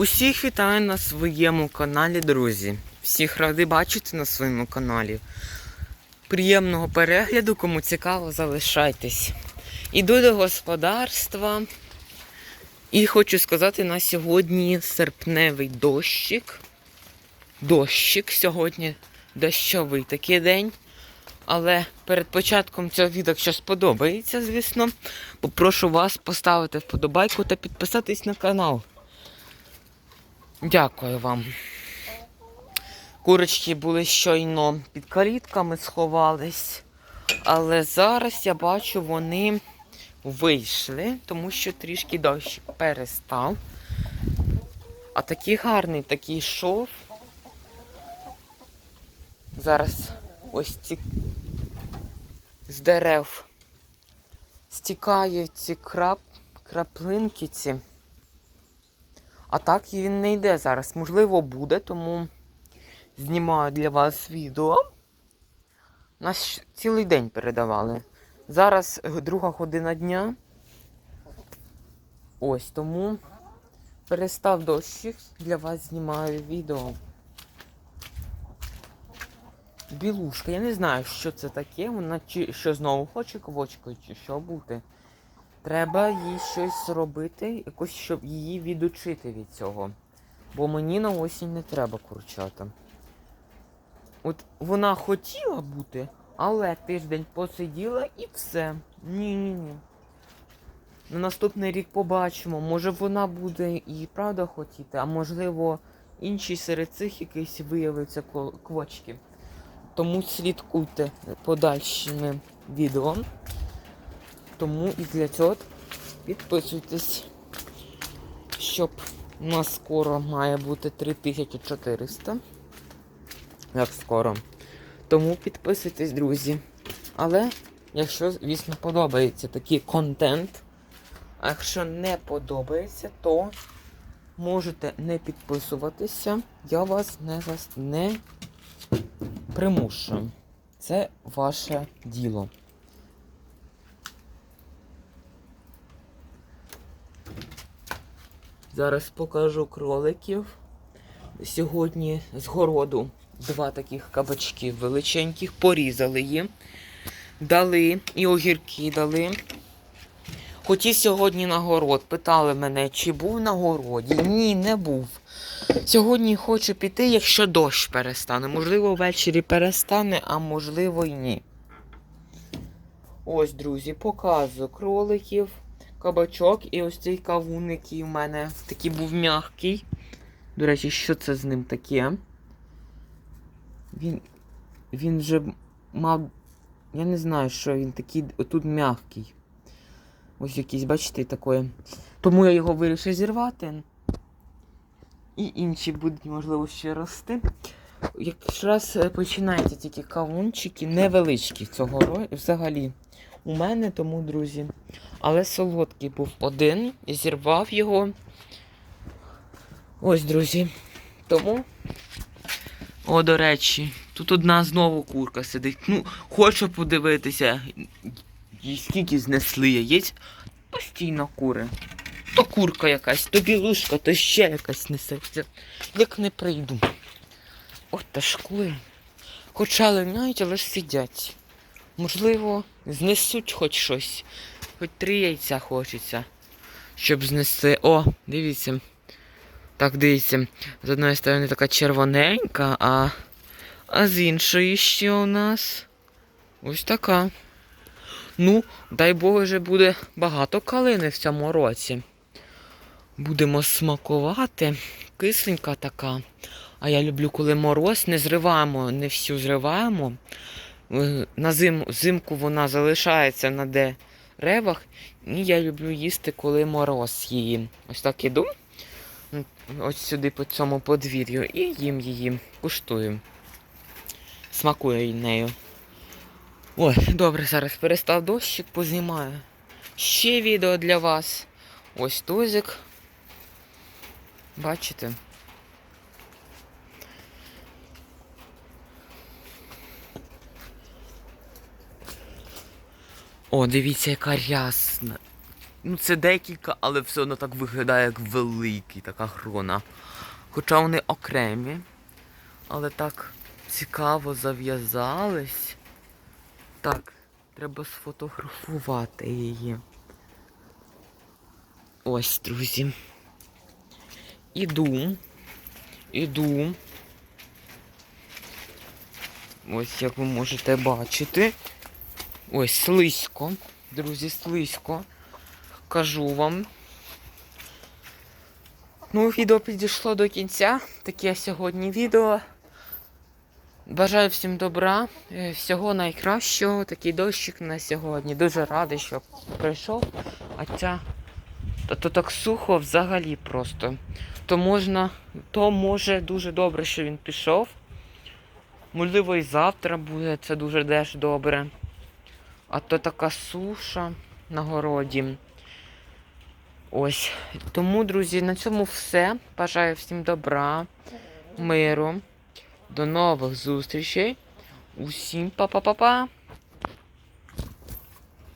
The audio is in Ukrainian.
Усіх вітаю на своєму каналі, друзі. Всіх радий бачити на своєму каналі. Приємного перегляду, кому цікаво, залишайтесь. Іду до господарства. І хочу сказати, на сьогодні серпневий дощик. Дощик сьогодні дощовий такий день. Але перед початком цього відео, якщо сподобається, звісно, попрошу вас поставити вподобайку та підписатись на канал. Дякую вам. Курочки були щойно під калітками, сховались. Але зараз я бачу, вони вийшли, тому що трішки дощ перестав. А такий гарний такий йшов. Зараз ось ці з дерев стікають ці крап, краплинки ці. А так він не йде зараз. Можливо, буде, тому знімаю для вас відео. Нас цілий день передавали. Зараз друга година дня. Ось тому перестав дощик, для вас знімаю відео. Білушка, я не знаю, що це таке. Вона чи що знову хоче квочкою, чи що бути. Треба їй щось зробити, якось, щоб її відучити від цього. Бо мені на осінь не треба курчата. От вона хотіла бути, але тиждень посиділа і все. Ні-ні-ні. На наступний рік побачимо. Може вона буде і правда хотіти, а можливо інші серед цих якийсь виявиться квочки. Тому слідкуйте подальшими відео. Тому і для цього підписуйтесь, щоб у нас скоро має бути 3400. Як скоро. Тому підписуйтесь, друзі. Але, якщо, звісно, подобається такий контент, а якщо не подобається, то можете не підписуватися. Я вас не, зас... не примушую. Це ваше діло. Зараз покажу кроликів. Сьогодні з городу два таких кабачки величеньких, порізали їм. Дали і огірки дали. Хотів сьогодні на город. Питали мене, чи був на городі. Ні, не був. Сьогодні хочу піти, якщо дощ перестане. Можливо, ввечері перестане, а можливо й ні. Ось, друзі, показую кроликів, кабачок і ось цей кавун, який в мене такий був м'який. До речі, що це з ним таке? Він. Він вже мав. Я не знаю, що він такий отут м'який. Ось якийсь, бачите, такий. Тому я його вирішив зірвати. І інші будуть, можливо, ще рости. Якщо раз е, починаєте тільки кавунчики, невеличкі цього року, взагалі у мене, тому, друзі. Але солодкий був один, і зірвав його. Ось, друзі. Тому. О, до речі, тут одна знову курка сидить. Ну, хочу подивитися, скільки знесли яєць. Постійно кури. То курка якась, то білушка, то ще якась несеться. Як не прийду. От та шкули. Хоча линяють, але ж сидять. Можливо, знесуть хоч щось. Хоч три яйця хочеться, щоб знести. О, дивіться. Так, дивіться. З одної сторони така червоненька, а, а з іншої ще у нас ось така. Ну, дай Боже, буде багато калини в цьому році. Будемо смакувати. Кисленька така. А я люблю, коли мороз, не зриваємо, не всю зриваємо. На зиму, зимку вона залишається на деревах. І я люблю їсти, коли мороз її. Ось так іду. Ось сюди по цьому подвір'ю і їм її, куштую. Смакую нею. Ой, добре, зараз перестав дощик, познімаю. Ще відео для вас. Ось тузик. Бачите? О, дивіться, яка рясна. Ну, це декілька, але все одно так виглядає як великий, така грона. Хоча вони окремі, але так цікаво зав'язались. Так, треба сфотографувати її. Ось, друзі. Іду. Іду. Ось як ви можете бачити. Ось слизько. Друзі, слизько. Кажу вам. Ну, відео підійшло до кінця. Таке сьогодні відео. Бажаю всім добра, е, всього найкращого. Такий дощик на сьогодні. Дуже радий, що прийшов. А ця то, то так сухо взагалі просто. То можна, то може дуже добре, що він пішов. Можливо, і завтра буде, це дуже теж добре. А то така суша на городі. Ось. Тому, друзі, на цьому все. Бажаю всім добра, миру. До нових зустрічей. Усім па-па-па-па.